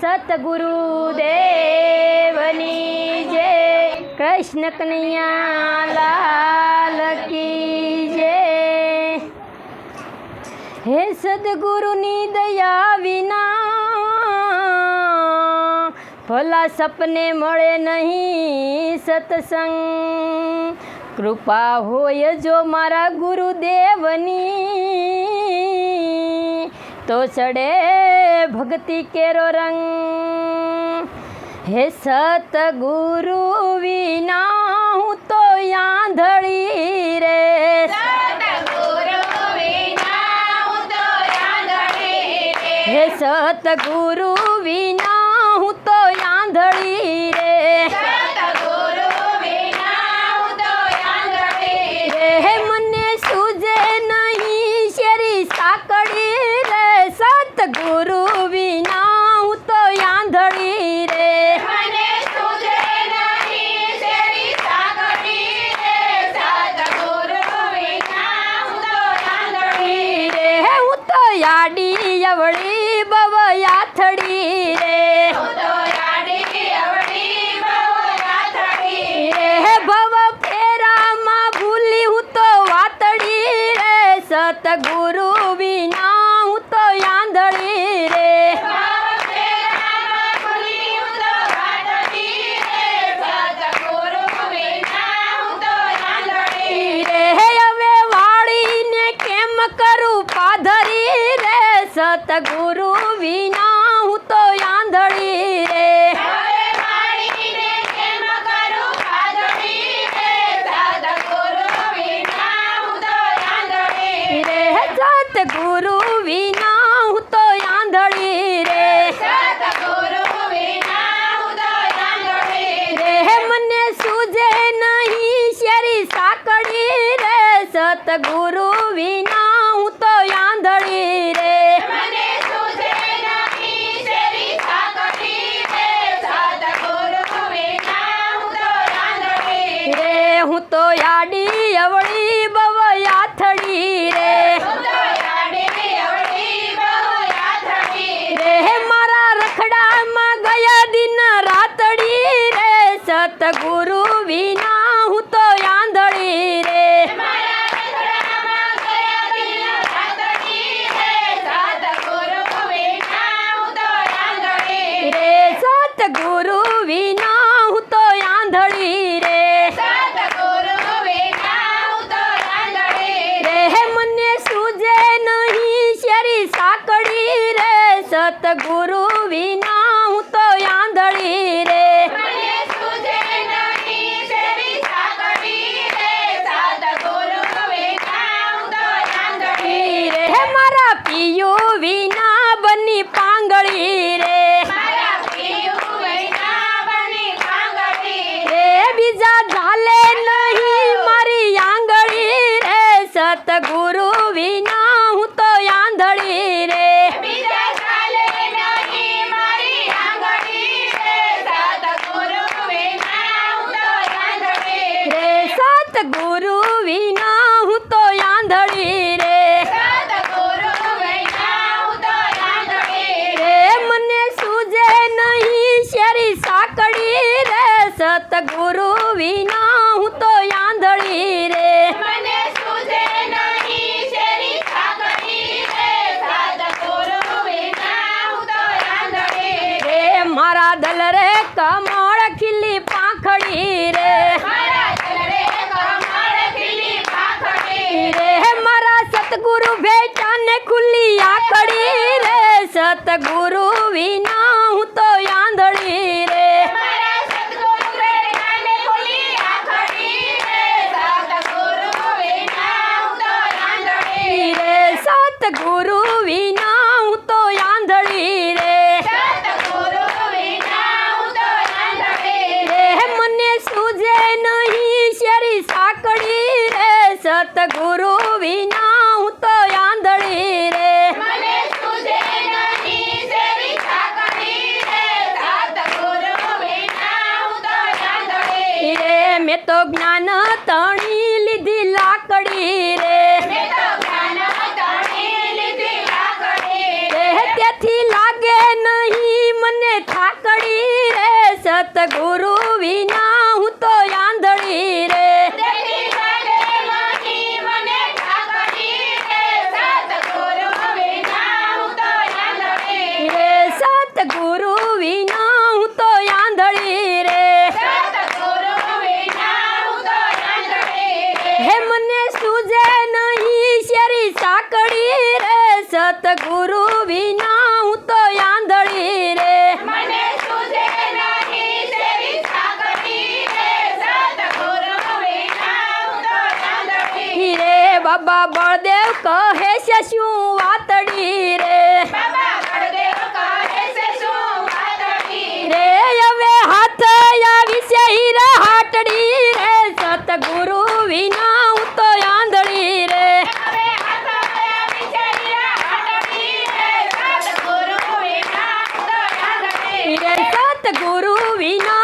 સતગુરુ દેવની જય કૃષ્ણ કનૈયા લાલ કી જય હે સદગુરુની દયા વિના ભલા સપને મળે નહીં સત્સંગ. કૃપા હોય જો મારા ગુરુદેવની તો ચડે ભક્તિ કેરો રંગ. હે સતગુરુ વિના હું તો આંધળી રે. હે સતગુરુ વિના હું તો આંધળી રે હે મને સૂજે નહીં શેરી સાકડી રે સતગુરુ વિના હું તો આંધળી રે રે હું તો યાડી અવળી બવ યાથડી રે. ભવ ફેરામાં ભૂલી હું તો વાતડી રે. સતગુરુ વિના હું તો આંધળી રે રે હવે વાળીને કેમ કરું પાધરી રે સતગુરુ વિના હું તો આંધળી રે. સતગુરુ વિના હું તો આંધળી રે. રે. મને સૂજે નહીં શેરી સાકડી રે. સતગુરુ વિના હું તો આંધળી રે રે હું તો યાડી અવળી બવ યાથડી રે રે મારા રખડામાં ગયા દિન રાતડી રે સતગુરુ વિના હું તો આંધળી રે રે સતગુરુ વિના હું તો આંધળી રે. રે મને સૂજે નહીં શેરી સાકડી રે. સતગુરુ વિના વિના હું તો આંધળી રે. ગુરુ વિના હું તો આંધળી રે. રે, મને સૂજે નહીં શેરી સાકડી રે. સતગુરુ વિના હું તો આંધળી રે મને સૂઝે નહીં શેરી સાકરી રે સાદગુરુ વિના હું તો આંધળી રે દલ રે કમળ ખીલી પાંખડી રે. રે મારા સતગુરુ ભેટાને ખુલ્લી આકડી રે. સતગુરુ વિના સતગુરુ વિના હું તો આંધળી રે. મેં તો જ્ઞાન તણી લીધી લાકડી રે. તેથી લાગે નહીં મને થાકડી રે. સતગુરુ વિના સતગુરુ વિના હું તો આંધળી રે. બાબા બળદેવ કહે છે શું વાતડી રે. રે હવે હાથ આવી છે હીરા હાટડી રે. Elina